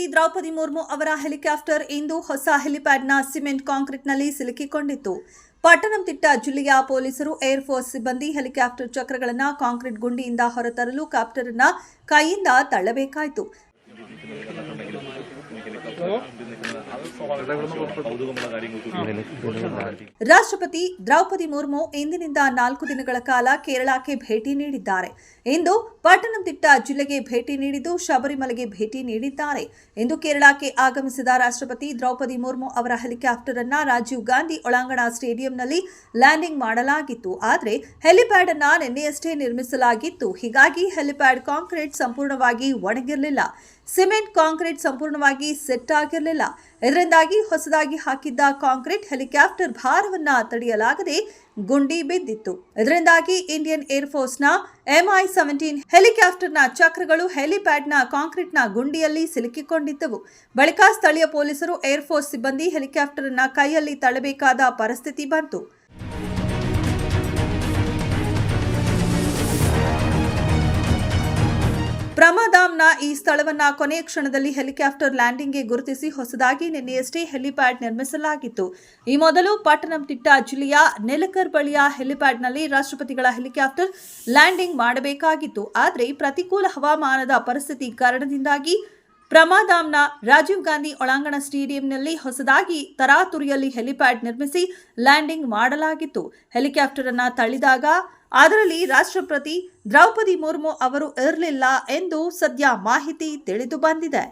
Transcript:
ರಾಷ್ಟ್ರಪತಿ ದ್ರೌಪದಿ ಮುರ್ಮು ಅವರ ಹೆಲಿಕಾಪ್ಟರ್ ಇಂದು ಹೊಸ ಹೆಲಿಪ್ಯಾಡ್ನ ಸಿಮೆಂಟ್ ಕಾಂಕ್ರೀಟ್ನಲ್ಲಿ ಸಿಲುಕಿಕೊಂಡಿತ್ತು. ಪಟ್ಟಣಂತಿಟ್ಟ ಜಿಲ್ಲೆಯ ಪೊಲೀಸರು ಏರ್ಫೋರ್ಸ್ ಸಿಬ್ಬಂದಿ ಹೆಲಿಕಾಪ್ಟರ್ ಚಕ್ರಗಳನ್ನು ಕಾಂಕ್ರೀಟ್ ಗುಂಡಿಯಿಂದ ಹೊರತರಲು ಕಾಪ್ಟರ್ ಅನ್ನ ಕೈಯಿಂದ ತಳ್ಳಬೇಕಾಯಿತು. ರಾಷ್ಟ್ರಪತಿ ದ್ರೌಪದಿ ಮುರ್ಮು ಇಂದಿನಿಂದ ನಾಲ್ಕು ದಿನಗಳ ಕಾಲ ಕೇರಳಕ್ಕೆ ಭೇಟಿ ನೀಡಿದ್ದಾರೆ. ಇಂದು ಪಟ್ಟಣಂತಿಟ್ಟ ಜಿಲ್ಲೆಗೆ ಭೇಟಿ ನೀಡಿದ್ದು ಶಬರಿಮಲೆಗೆ ಭೇಟಿ ನೀಡಿದ್ದಾರೆ ಎಂದು ಕೇರಳಕ್ಕೆ ಆಗಮಿಸಿದ ರಾಷ್ಟ್ರಪತಿ ದ್ರೌಪದಿ ಮುರ್ಮು ಅವರ ಹೆಲಿಕಾಪ್ಟರ್ ಅನ್ನ ರಾಜೀವ್ ಗಾಂಧಿ ಒಳಾಂಗಣ ಸ್ಟೇಡಿಯಂನಲ್ಲಿ ಲ್ಯಾಂಡಿಂಗ್ ಮಾಡಲಾಗಿತ್ತು. ಆದರೆ ಹೆಲಿಪ್ಯಾಡ್ ಅನ್ನ ನಿನ್ನೆಯಷ್ಟೇ ನಿರ್ಮಿಸಲಾಗಿತ್ತು. ಹೀಗಾಗಿ ಹೆಲಿಪ್ಯಾಡ್ ಕಾಂಕ್ರೀಟ್ ಸಂಪೂರ್ಣವಾಗಿ ಒಣಗಿರಲಿಲ್ಲ. ಸಿಮೆಂಟ್ ಕಾಂಕ್ರೀಟ್ ಸಂಪೂರ್ಣವಾಗಿ ಸೆಟ್ ಆಗಿರಲಿಲ್ಲ. ಇದರಿಂದಾಗಿ ಹೊಸದಾಗಿ ಹಾಕಿದ್ದ ಕಾಂಕ್ರೀಟ್ ಹೆಲಿಕಾಪ್ಟರ್ ಭಾರವನ್ನ ತಡೆಯಲಾಗದೆ ಗುಂಡಿ ಬಿದ್ದಿತ್ತು. ಇದರಿಂದಾಗಿ ಇಂಡಿಯನ್ ಏರ್ಫೋರ್ಸ್ನ ಎಂಐ ಸೆವೆಂಟೀನ್ ಹೆಲಿಕಾಪ್ಟರ್ನ ಚಕ್ರಗಳು ಹೆಲಿಪ್ಯಾಡ್ನ ಕಾಂಕ್ರೀಟ್ನ ಗುಂಡಿಯಲ್ಲಿ ಸಿಲುಕಿಕೊಂಡಿದ್ದವು. ಬಳಿಕ ಸ್ಥಳೀಯ ಪೊಲೀಸರು ಏರ್ಫೋರ್ಸ್ ಸಿಬ್ಬಂದಿ ಹೆಲಿಕಾಪ್ಟರ್ನ ಕೈಯಲ್ಲಿ ತಳ್ಳಬೇಕಾದ ಪರಿಸ್ಥಿತಿ ಬಂತು. ಪ್ರಮಾದಾಮ್ನ ಈ ಸ್ಥಳವನ್ನ ಕೊನೆಯ ಕ್ಷಣದಲ್ಲಿ ಹೆಲಿಕಾಪ್ಟರ್ ಲ್ಯಾಂಡಿಂಗ್ಗೆ ಗುರುತಿಸಿ ಹೊಸದಾಗಿ ನಿನ್ನೆಯಷ್ಟೇ ಹೆಲಿಪ್ಯಾಡ್ ನಿರ್ಮಿಸಲಾಗಿತ್ತು. ಈ ಮೊದಲು ಪಟ್ಟಣಂತಿಟ್ಟ ಜಿಲ್ಲೆಯ ನೆಲಕರ್ ಬಳಿಯ ಹೆಲಿಪ್ಯಾಡ್ನಲ್ಲಿ ರಾಷ್ಟ್ರಪತಿಗಳ ಹೆಲಿಕಾಪ್ಟರ್ ಲ್ಯಾಂಡಿಂಗ್ ಮಾಡಬೇಕಾಗಿತ್ತು. ಆದರೆ ಪ್ರತಿಕೂಲ ಹವಾಮಾನದ ಪರಿಸ್ಥಿತಿ ಕಾರಣದಿಂದಾಗಿ ಪ್ರಮಾದಾಮ್ನ ರಾಜೀವ್ ಗಾಂಧಿ ಒಳಾಂಗಣ ಸ್ಟೇಡಿಯಂನಲ್ಲಿ ಹೊಸದಾಗಿ ತರಾತುರಿಯಲ್ಲಿ ಹೆಲಿಪ್ಯಾಡ್ ನಿರ್ಮಿಸಿ ಲ್ಯಾಂಡಿಂಗ್ ಮಾಡಲಾಗಿತ್ತು. ಹೆಲಿಕಾಪ್ಟರ್ ಅನ್ನ ತಳ್ಳಿದಾಗ ಅದರಲ್ಲಿ ರಾಷ್ಟ್ರಪತಿ ದ್ರೌಪದಿ ಮುರ್ಮು ಅವರು ಇರಲಿಲ್ಲ ಎಂದು ಸದ್ಯ ಮಾಹಿತಿ ತಿಳಿದು ಬಂದಿದೆ.